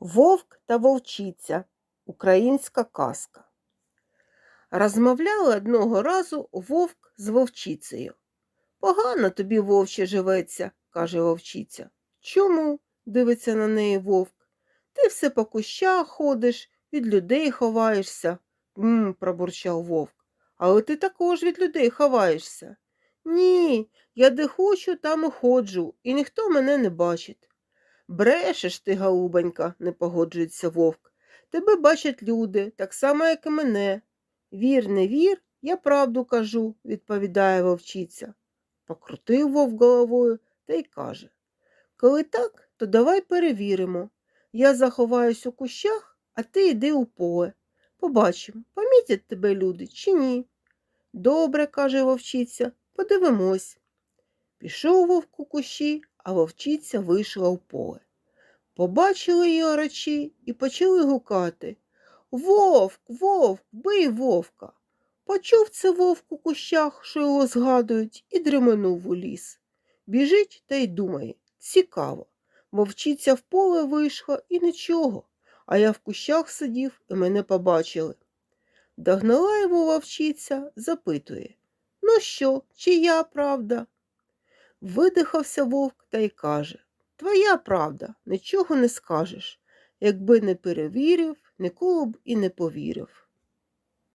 Вовк та вовчиця українська казка. Розмовляли одного разу вовк з вовчицею. Погано тобі, вовче, живеться, каже вовчиця. Чому? дивиться на неї вовк. Ти все по кущах ходиш, від людей ховаєшся. М, пробурчав вовк. Але ти також від людей ховаєшся. Ні, я де хочу, там і ходжу, і ніхто мене не бачить. Брешеш ти, голубонька, не погоджується вовк. Тебе бачать люди, так само, як і мене. Вір, не вір, я правду кажу, відповідає вовчиця. Покрутив вовк головою та й каже Коли так, то давай перевіримо. Я заховаюсь у кущах, а ти йди у поле. Побачимо, помітять тебе люди чи ні. Добре, каже вовчиця, подивимось. Пішов вовк у кущі, а вовчиця вийшла в поле. Побачили її орачі і почали гукати Вовк, вовк, бий вовка. Почув це вовк у кущах, що його згадують, і дременув у ліс. Біжить та й думає цікаво. Вовчиця в поле вийшла і нічого, а я в кущах сидів і мене побачили. Догнала його вовчиця, запитує Ну що, чия правда? Видихався вовк та й каже Твоя правда, нічого не скажеш. Якби не перевірив, ніколи б і не повірив.